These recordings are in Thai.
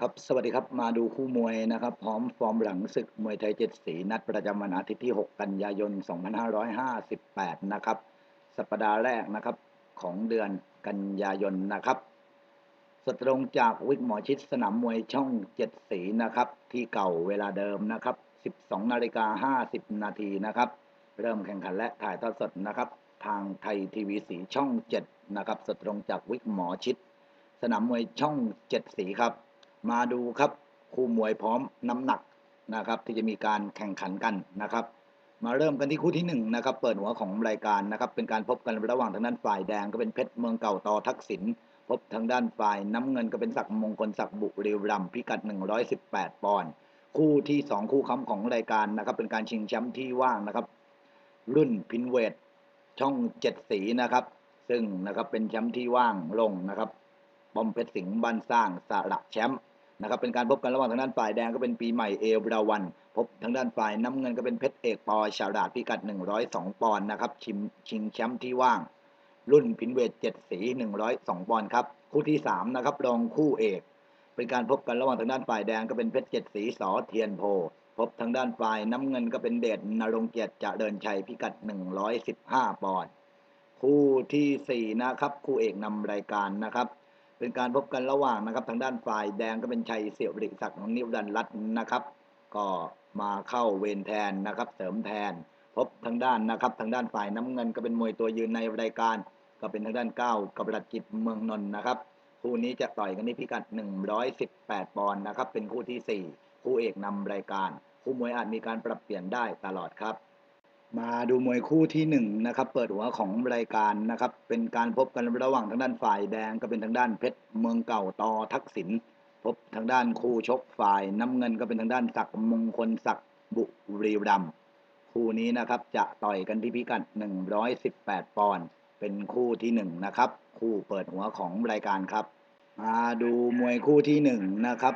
ครับสวัสดีครับมาดูคู่มวยนะครับพร้อมฟอร์มหลังศึกมวยไทย7สีนัดประจำวันอาทิตย์ที่ 6 กันยายน 2558 นะครับ สัปดาห์แรกนะครับของเดือนกันยายนนะครับสดตรงจากวิกหมอชิดสนามมวยช่อง7สีนะครับ ที่เก่าเวลาเดิมนะครับ 12 นาฬิกา 50 นาทีนะครับ เริ่มแข่งขันและถ่ายทอดสดนะครับ ทางไทยทีวีสีช่อง 7 นะครับสดตรงจากวิกหมอชิด สนามมวยช่อง7สีครับ มาดูครับคู่มวยพร้อมน้ำหนักนะครับ ที่จะมีการแข่งขันกันนะครับ มาเริ่มกันที่คู่ที่หนึ่งนะครับเปิดหัวของรายการนะครับ เป็นการพบกันระหว่างทางด้านฝ่ายแดงก็เป็นเพชรเมืองเก่าต่อทักษิณพบทางด้านฝ่ายน้ำเงินก็เป็นศักดิ์มงคลศักดิ์บุรีรัมพิกัด 118 ปอนด์คู่ที่สองคู่ค้ำของรายการนะครับ เป็นการชิงแชมป์ที่ว่างนะครับ รุ่นพินเวทช่องเจ็ดสีนะครับ ซึ่งนะครับเป็นแชมป์ที่ว่างลงนะครับบอมเพชรสิงห์บ้านสร้างสระแชมป์ นะครับเป็นการพบกันระหว่างทางด้านฝ่ายแดงก็เป็นปีใหม่เอราวัน พบทางด้านฝ่ายน้ำเงินก็เป็นเพชรเอกปอชาดาดพิกัด 102 ปอนด์นะครับชิมชิงแชมป์ที่ว่าง รุ่นพินเวทเจ็ดสี 102 ปอนด์ครับคู่ที่สามนะครับรองคู่เอก เป็นการพบกันระหว่างทางด้านฝ่ายแดงก็เป็นเพชรเจ็ดสีสอเทียนโพ พบทางด้านฝ่ายน้ำเงินก็เป็นเดชนรงเกียรติจะเดินชัยพิกัด 115 ปอนด์คู่ที่สี่นะครับคู่เอกนำรายการนะครับ เป็นการพบกันระหว่างนะครับ ทางด้านฝ่ายแดงก็เป็นชัยเสี่ยวริศักดิ์นิรันรัตนะครับ ก็มาเข้าเวรแทนนะครับ เสริมแทน พบทางด้านนะครับ ทางด้านฝ่ายน้ำเงินก็เป็นมวยตัวยืนในรายการ ก็เป็นทางด้านเก้ากับรัจิตเมืองนนท์นะครับคู่นี้จะต่อยกันที่พิกัด 118 ปอนด์นะครับ เป็นคู่ที่ 4 คู่เอกนำรายการ คู่มวยอาจมีการปรับเปลี่ยนได้ตลอดครับ มาดูมวยคู่ที่หนึ่งนะครับเปิดหัวของรายการนะครับเป็นการพบกันระหว่างทางด้านฝ่ายแดงก็เป็นทางด้านเพชรเมืองเก่าต่อทักษิณพบทางด้านคู่ชกฝ่ายน้ำเงินก็เป็นทางด้านศักดิ์มงคลศักดิ์บุรีรัมย์คู่นี้นะครับจะต่อยกันที่พิกัด 118 ปอนด์เป็นคู่ที่หนึ่งนะครับคู่เปิดหัวของรายการครับ มาดูมวยคู่ที่หนึ่งนะครับ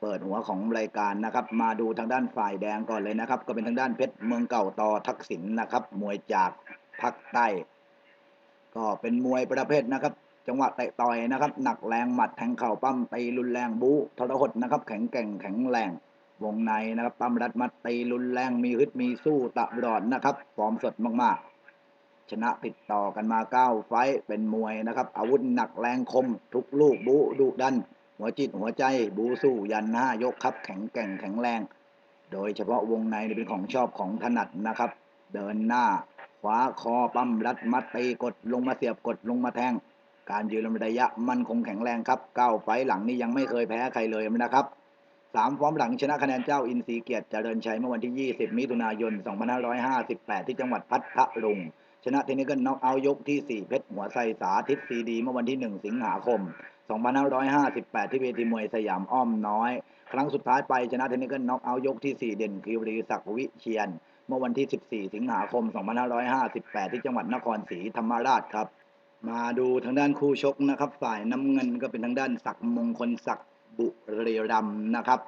เปิดหัวของรายการนะครับ มาดูทางด้านฝ่ายแดงก่อนเลยนะครับ ก็เป็นทางด้านเพชรเมืองเก่าต่อทักษิณนะครับ มวยจากภาคใต้ ก็เป็นมวยประเภทนะครับ จังหวะเตะต่อยนะครับ หนักแรงหมัดแทงเข่าปั้มตีรุนแรงบู๊ทรหดนะครับ แข็งแกร่งแข็งแรงวงในนะครับปั้มรัดมัดตีรุนแรงมีฮึดมีสู้ตลอดนะครับฟอร์มสดมากๆ ชนะติดต่อกันมาเก้าไฟเป็นมวยนะครับ อาวุธหนักแรงคม ทุกลูกบูดุดัน หัวจิตหัวใจบูสู้ยันหน้ายกครับ แข็งแกร่งแข็งแรง โดยเฉพาะวงในเป็นของชอบของถนัดนะครับ เดินหน้าขวาคอปั้มรัดมัดตีกดลงมาเสียบกดลงมาแทง การยืนระยะมันคงแข็งแรงครับก้าวไฟหลังนี้ยังไม่เคยแพ้ใครเลยนะครับสามฟอร์มหลังชนะคะแนนเจ้าอินทรีเกียรติเจริญชัยเมื่อวันที่ 20 มิถุนายน 2558 ที่จังหวัดพัทลุงชนะเทคนิคน็อกเอาท์ยกที่ 4 เพชรหัวไซสาธิตซีดี เมื่อวันที่ 1 สิงหาคม 2558 ที่เวทีมวยสยามอ้อมน้อย ครั้งสุดท้ายไปชนะเทคนิคน็อกเอาท์ยกที่ 4 เด่นคิวรีศักดิ์วิเชียน เมื่อวันที่ 14 สิงหาคม 2558 ที่จังหวัดนครศรีธรรมราชครับ มาดูทางด้านคู่ชกนะครับ ฝ่ายน้ำเงินก็เป็นทางด้านศักดิ์มงคลศักดิ์บุรีรัมนะครับ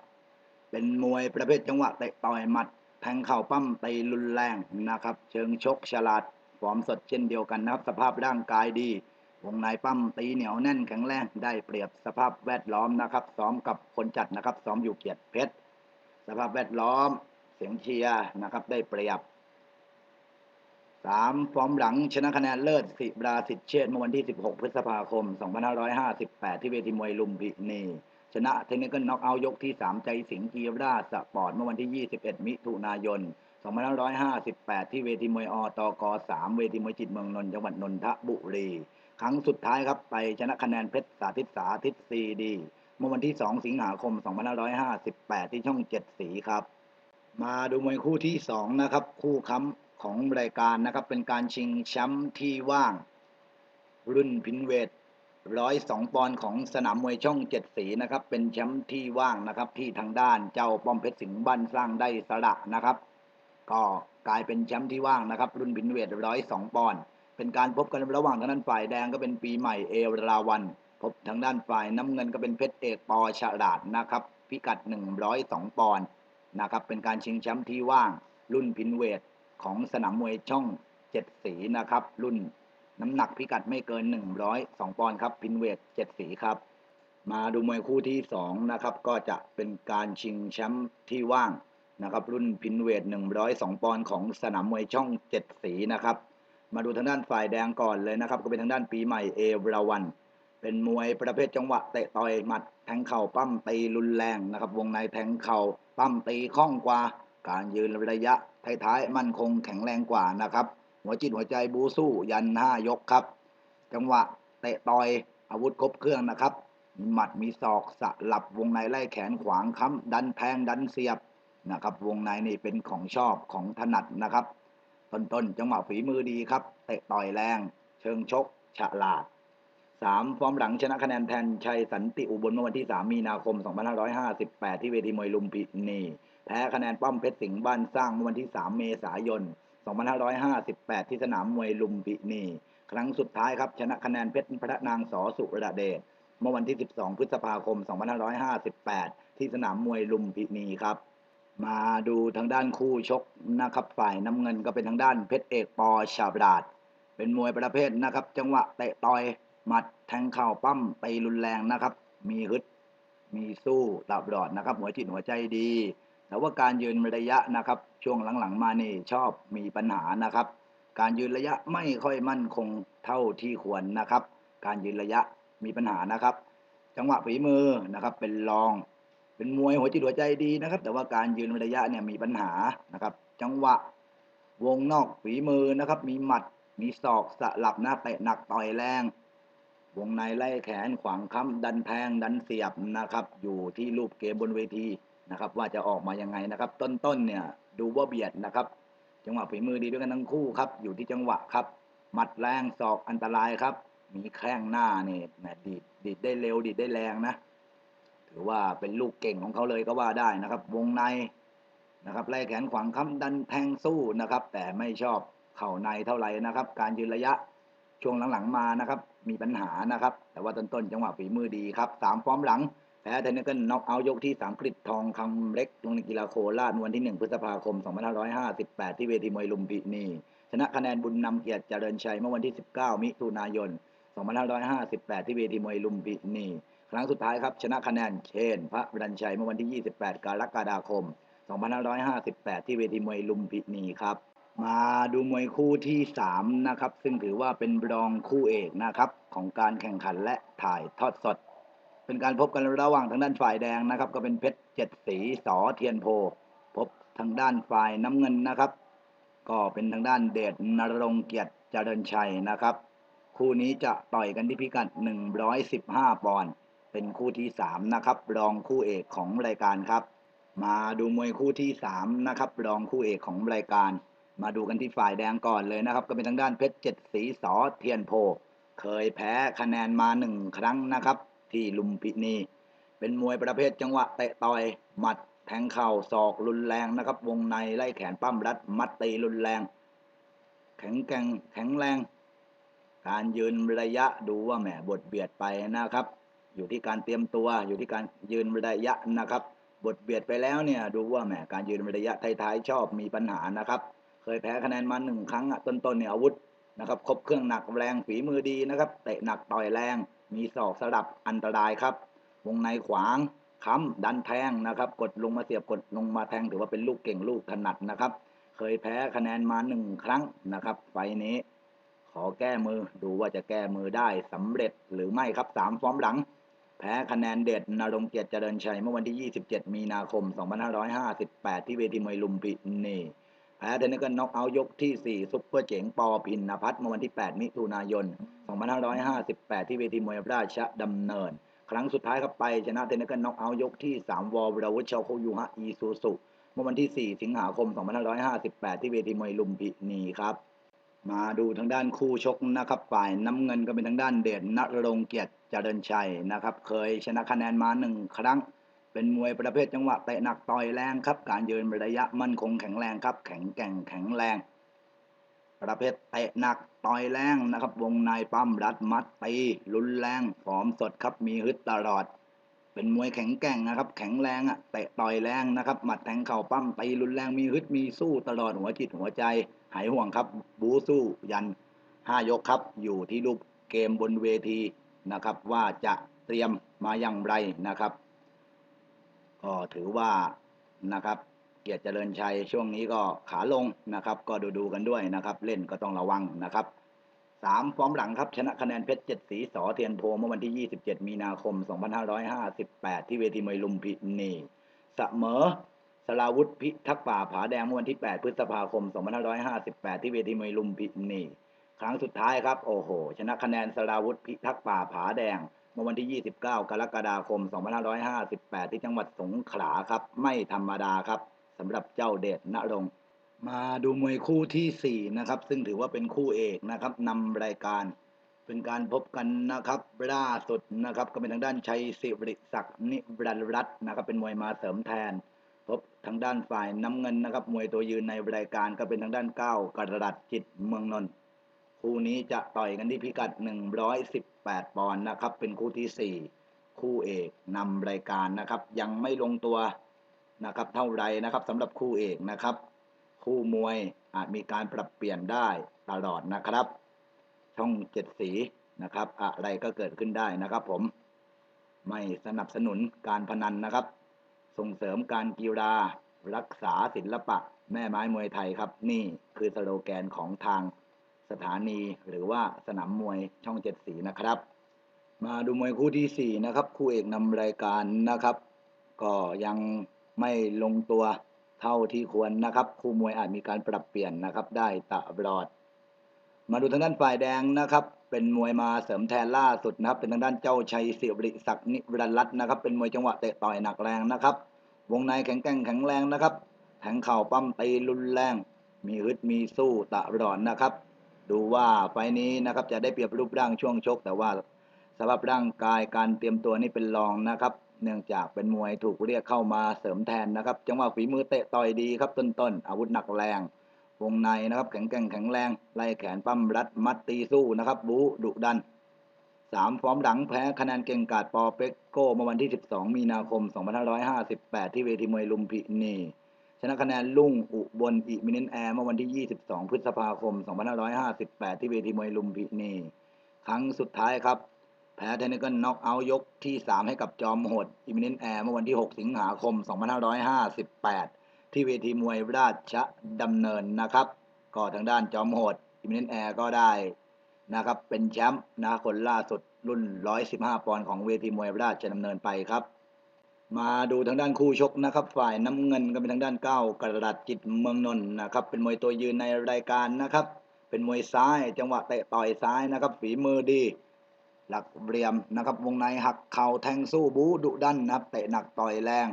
เป็นมวยประเภทจังหวะเตะต่อยหมัดแทงเข่าปั้มตีรุนแรงนะครับ เชิงชกฉลาดฟอร์มสดเช่นเดียวกันนะครับ สภาพร่างกายดี วงในปั้มตีเหนียวแน่นแข็งแรงได้เปรียบสภาพแวดล้อมนะครับ ซ้อมกับคนจัดนะครับ ซ้อมอยู่เกียรติเพชรสภาพแวดล้อมเสียงเชียร์นะครับ ได้เปรียบสามฟอร์มหลังชนะคะแนนเลิศสิบราสิทธิเชษเมื่อวันที่ 16 พฤษภาคม 2558 ที่เวทีมวยลุมพินี ชนะเทคนิคน็อกเอายกที่ 3 ใจสิงห์กีราสปอร์ตเมื่อวันที่ 21 มิถุนายน 2558 ที่เวทีมวยอตก 3 เวทีมวยจิตเมืองนนท์จังหวัดนนทบุรี ครั้งสุดท้ายครับไปชนะคะแนนเพชรสาธิตสาธิตซีดีเมื่อวันที่ 2 สิงหาคม 2558 ที่ช่องเจ็ดสีครับ มาดูมวยคู่ที่สองนะครับ คู่ค้ำของรายการนะครับ เป็นการชิงแชมป์ที่ว่าง รุ่นพินเวทร้อยสองปอนด์ของสนามมวยช่องเจ็ดสีนะครับ เป็นแชมป์ที่ว่างนะครับ ที่ทางด้านเจ้าป้อมเพชรสิงห์บ้านสร้างได้สละนะครับ ก็กลายเป็นแชมป์ที่ว่างนะครับ รุ่นพินเวทร้อยสองปอนด์ เป็นการพบกันระหว่างทางด้านฝ่ายแดงก็เป็นปีใหม่เอราวัน พบทางด้านฝ่ายน้ำเงินก็เป็นเพชรเอกปอฉลาดนะครับ พิกัด 102 ปอนด์นะครับ เป็นการชิงแชมป์ที่ว่างรุ่นพินเวทของสนามมวยช่องเจ็ดสีนะครับ รุ่นน้ำหนักพิกัดไม่เกิน 102 ปอนด์ครับ พินเวทเจ็ดสีครับ มาดูมวยคู่ที่สองนะครับ ก็จะเป็นการชิงแชมป์ที่ว่างนะครับ รุ่นพินเวท102 ปอนด์ของสนามมวยช่องเจ็ดสีนะครับ มาดูทางด้านฝ่ายแดงก่อนเลยนะครับ ก็เป็นทางด้านปีใหม่เอราวัน เป็นมวยประเภทจังหวะเตะต่อยหมัดแทงเข่าปั้มตีรุนแรงนะครับ วงในแทงเข่าปั้มตีคล่องกว่า การยืนระยะท้ายๆมั่นคงแข็งแรงกว่านะครับ หัวจิตหัวใจบูสู้ยันห้ายกครับ จังหวะเตะต่อยอาวุธครบเครื่องนะครับมีหมัดมีศอกสลับวงในไล่แขนขวางค้ำดันแทงดันเสียบนะครับ วงในนี่เป็นของชอบของถนัดนะครับ ต้นๆจังหวะฝีมือดีครับ เตะต่อยแรง เชิงชก ฉลาดสามฟอร์มหลังชนะคะแนนแทนชัยสันติอุบลเมื่อวันที่ 3 มีนาคม 2558 ที่เวทีมวยลุมพินีแพ้คะแนนป้อมเพชรสิงห์บ้านสร้างเมื่อวันที่ 3 เมษายน 2558 ที่สนามมวยลุมพินีครั้งสุดท้ายครับ ชนะคะแนนเพชรพระนางสอสุรเดชเมื่อวันที่ 12 พฤษภาคม 2558 ที่สนามมวยลุมพินีครับ มาดูทางด้านคู่ชกนะครับฝ่ายน้ำเงินก็เป็นทางด้านเพชรเอกปอชาบราดเป็นมวยประเภทนะครับ จังหวะเตะต่อยหมัดแทงเข่าปั้มตีรุนแรงนะครับ มีฮึดมีสู้ตลอดนะครับ หัวจิตหัวใจดี แต่ว่าการยืนระยะนะครับ ช่วงหลังๆมานี่ชอบมีปัญหานะครับ การยืนระยะไม่ค่อยมั่นคงเท่าที่ควรนะครับ การยืนระยะมีปัญหานะครับ จังหวะฝีมือนะครับเป็นรอง เป็นมวยหัวจิตหัวใจดีนะครับ แต่ว่าการยืนระยะเนี่ยมีปัญหานะครับ จังหวะวงนอกฝีมือนะครับ มีหมัดมีศอกสลับหน้าเตะหนักต่อยแรง วงในไล่แขนขวางค้ำดันแทงดันเสียบนะครับ อยู่ที่รูปเกมบนเวทีนะครับ ว่าจะออกมายังไงนะครับ ต้นๆเนี่ยดูว่าเบียดนะครับ จังหวะฝีมือดีด้วยกันทั้งคู่ครับ อยู่ที่จังหวะครับ หมัดแรงศอกอันตรายครับ มีแข้งหน้าเนี่ยดีดดีดได้เร็วดีดได้แรงนะ ถือว่าเป็นลูกเก่งของเขาเลยก็ว่าได้นะครับ วงในนะครับไล่แขนขวางค้ำดันแทงสู้นะครับ แต่ไม่ชอบเข่าในเท่าไหร่นะครับ การยืนระยะช่วงหลังๆมานะครับ มีปัญหานะครับ แต่ว่าต้นๆจังหวะฝีมือดีครับสามฟอร์มหลังแพ้เทนนิสกันน็อกเอาท์ยกที่สามกริดทองคำเล็กลงในกีฬาโคราชวันที่หนึ่งพฤษภาคม 2558 ที่เวทีมวยลุมพินีชนะคะแนนบุญนำเกียรติเจริญชัยเมื่อวันที่ 19 มิถุนายน 2558 ที่เวทีมวยลุมพินี ครั้งสุดท้ายครับ ชนะคะแนนเชน พระรัญชัยเมื่อวันที่ 28 กรกฎาคม 2558 ที่เวทีมวยลุมพินีครับ มาดูมวยคู่ที่ 3 นะครับ ซึ่งถือว่าเป็นรองคู่เอกนะครับ ของการแข่งขันและถ่ายทอดสด เป็นการพบกันระหว่างทางด้านฝ่ายแดงนะครับ ก็เป็นเพชรเจ็ดสีสอเทียนโพ พบทางด้านฝ่ายน้ำเงินนะครับ ก็เป็นทางด้านเดชนรงเกียรติเจริญชัยนะครับ คู่นี้จะต่อยกันที่พิกัด 115 ปอนด์ เป็นคู่ที่3นะครับ รองคู่เอกของรายการครับ มาดูมวยคู่ที่3นะครับ รองคู่เอกของรายการ มาดูกันที่ฝ่ายแดงก่อนเลยนะครับ ก็เป็นทางด้านเพชรเจ็ดสีสอเทียนโพ เคยแพ้คะแนนมาหนึ่งครั้งนะครับ ที่ลุมพินี เป็นมวยประเภทจังหวะเตะต่อยหมัดแทงเข่าศอกรุนแรงนะครับ วงในไล่แขนปั้มรัด มัดตีรุนแรง แข็งแกร่งแข็งแรง การยืนระยะดูว่าแหมบทเบียดไปนะครับ อยู่ที่การเตรียมตัวอยู่ที่การยืนระยะนะครับ บทเบียดไปแล้วเนี่ยดูว่าแหมการยืนระยะท้ายๆชอบมีปัญหานะครับ เคยแพ้คะแนนมาหนึ่งครั้งอะต้นๆเนี่ยอาวุธนะครับครบเครื่องหนักแรงฝีมือดีนะครับเตะหนักต่อยแรง มีศอกสลับอันตรายครับ วงในขวางค้ำดันแทงนะครับ กดลงมาเสียบกดลงมาแทงถือว่าเป็นลูกเก่งลูกถนัดนะครับ เคยแพ้คะแนนมาหนึ่งครั้งนะครับ ไฟล์นี้ ขอแก้มือดูว่าจะแก้มือได้สำเร็จหรือไม่ครับสามฟอร์มหลัง แพ้คะแนนเด็ดนรงเกียรติเจริญชัย เมื่อวันที่ 27 มีนาคม 2558 ที่เวทีมวยลุมพินีแพ้เทนนิสกันน็อกเอาท์ยกที่ 4 ซุปเปอร์เจ๋งปอพินนพัฒน์เมื่อวันที่ 8 มิถุนายน 2558 ที่เวทีมวยราชดำเนิน ครั้งสุดท้ายครับไป ชนะเทนนิสกันน็อกเอาท์ยกที่ 3 วอลวรวุฒิเชาโคยูฮะอีซูซุเมื่อวันที่ 4 สิงหาคม 2558 ที่เวทีมวยลุมพินีครับ มาดูทางด้านคู่ชกนะครับ ฝ่ายน้ำเงินก็เป็นทางด้านเด่นนรงเกียรติเจริญชัยนะครับ เคยชนะคะแนนมาหนึ่งครั้ง เป็นมวยประเภทจังหวะเตะหนักต่อยแรงครับ การยืนระยะมั่นคงแข็งแรงครับ แข็งแกร่งแข็งแรง ประเภทเตะหนักต่อยแรงนะครับ วงในปั้มรัดมัดตีรุนแรงฟอมสดครับมีฮึดตลอด เป็นมวยแข็งแกร่งนะครับ แข็งแรงอะเตะต่อยแรงนะครับหมัดแทงเข่าปั้มตีรุนแรงมีฮึดมีสู้ตลอดหัวจิตหัวใจ หายห่วงครับ บูสู้ยันห้ายกครับ อยู่ที่รูปเกมบนเวทีนะครับ ว่าจะเตรียมมาอย่างไรนะครับก็ถือว่านะครับ เกียรติเจริญชัยช่วงนี้ก็ขาลงนะครับ ก็ดูดูๆกันด้วยนะครับ เล่นก็ต้องระวังนะครับสามฟอร์มหลังครับชนะคะแนนเพชรเจ็ดสีสอเทียนโพเมื่อวันที่ 27 มีนาคม 2558 ที่เวทีมวยลุมพินีเสมอ สลาวุธพิทักษ์ป่าผาแดงเมื่อวันที่ 8 พฤษภาคม 2558 ที่เวทีมวยลุมพินีครั้งสุดท้ายครับ โอ้โห ชนะคะแนนสลาวุธพิทักษ์ป่าผาแดง เมื่อวันที่ 29 กรกฎาคม 2558 ที่จังหวัดสงขลาครับ ไม่ธรรมดาครับสำหรับเจ้าเดชนรงค์มาดูมวยคู่ที่ 4 นะครับ ซึ่งถือว่าเป็นคู่เอกนะครับนำรายการเป็นการพบกันนะครับล่าสุดนะครับ ก็เป็นทางด้านชัยสิริศักดิ์นิรันดร์รัตน์นะครับ เป็นมวยมาเสริมแทน พบทางด้านฝ่ายน้ำเงินนะครับ มวยตัวยืนในรายการก็เป็นทางด้านเก้ากระดัดจิตเมืองนนท์คู่นี้จะต่อยกันที่พิกัด 118 ปอนด์นะครับ เป็นคู่ที่ 4 คู่เอกนำรายการนะครับ ยังไม่ลงตัวนะครับ เท่าไรนะครับสำหรับคู่เอกนะครับ คู่มวยอาจมีการปรับเปลี่ยนได้ตลอดนะครับ ช่องเจ็ดสีนะครับ อะไรก็เกิดขึ้นได้นะครับ ผมไม่สนับสนุนการพนันนะครับ ส่งเสริมการกีฬารักษาศิลปะ แม่ไม้มวยไทยครับ นี่คือสโลแกนของทางสถานีหรือว่าสนามมวยช่องเจ็ดสีนะครับ มาดูมวยคู่ที่สี่นะครับ คู่เอกนำรายการนะครับ ก็ยังไม่ลงตัวเท่าที่ควรนะครับ คู่มวยอาจมีการปรับเปลี่ยนนะครับ ได้ตลอด มาดูทางด้านฝ่ายแดงนะครับ เป็นมวยมาเสริมแทนล่าสุดนะครับ เป็นทางด้านเจ้าชัยสิริศักดิ์นิรันรัตน์นะครับ เป็นมวยจังหวะเตะต่อยหนักแรงนะครับ วงในแข็งแกร่งแข็งแรงนะครับ แทงเข่าปั้มตีรุนแรง มีฮึดมีสู้ตลอดนะครับ ดูว่าไฟนี้นะครับจะได้เปรียบรูปร่างช่วงชก แต่ว่าสภาพร่างกายการเตรียมตัวนี่เป็นรองนะครับ เนื่องจากเป็นมวยถูกเรียกเข้ามาเสริมแทนนะครับ จังหวะฝีมือเตะต่อยดีครับต้นๆอาวุธหนักแรง วงในนะครับแข็งแกร่งแข็งแรงไล่แขนปั้มรัดมัดตีสู้นะครับบูดุดันสามฟอร์มหลังแพ้คะแนนเก่งกาดปอเป็กโก้เมื่อวันที่ 12 มีนาคม 2558 ที่เวทีมวยลุมพินี ชนะคะแนนลุ่งอุบลอิมิเนนแอร์เมื่อวันที่ 22 พฤษภาคม 2558 ที่เวทีมวยลุมพินี ครั้งสุดท้ายครับ แพ้เทนนิกันน็อกเอายกที่ 3 ให้กับจอมโหดอิมิเนนแอร์เมื่อวันที่ 6 สิงหาคม 2558 ที่เวทีมวยราชดำเนินนะครับ ก็ทางด้านจอมโหดอิมเนนแอร์ก็ได้นะครับ เป็นแชมป์นะคนล่าสุดรุ่น 115 ปอนด์ของเวทีมวยราชดำเนินไปครับ มาดูทางด้านคู่ชกนะครับ ฝ่ายน้ำเงินก็เป็นทางด้านเก้ากระดัดจิตเมืองนนท์นะครับ เป็นมวยตัวยืนในรายการนะครับ เป็นมวยซ้ายจังหวะเตะต่อยซ้ายนะครับ ฝีมือดี หลักเหลี่ยมนะครับ วงในหักเข่าแทงสู้บูดุดันนะครับ เตะหนักต่อยแรง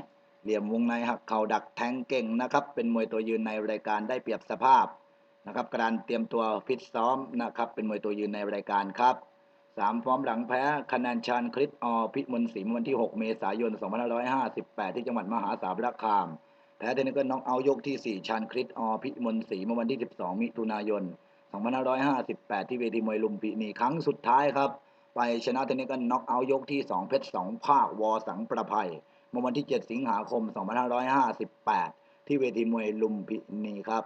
เหลี่ยมวงในหักเข่าดักแทงเก่งนะครับ เป็นมวยตัวยืนในรายการได้เปรียบสภาพนะครับการเตรียมตัวฟิตซ้อมนะครับ เป็นมวยตัวยืนในรายการครับสามฟอร์มหลังแพ้คะแนนชานคริสอพิมลศรีเมื่อวันที่ 6 เมษายน 2558 ที่จังหวัดมหาสารคามแพ้เทนนิสเกิลน็อกเอายกที่ 4 ชานคริสอพิมลศรีเมื่อวันที่ 12 มิถุนายน 2558 ที่เวทีมวยลุมพินีครั้งสุดท้ายครับ ไปชนะเทนนิสเกิลน็อกเอายกที่ 2 เพชร2ภาควอสังประภัย เมื่อวันที่ 7 สิงหาคม 2558 ที่เวทีมวยลุมพินีครับ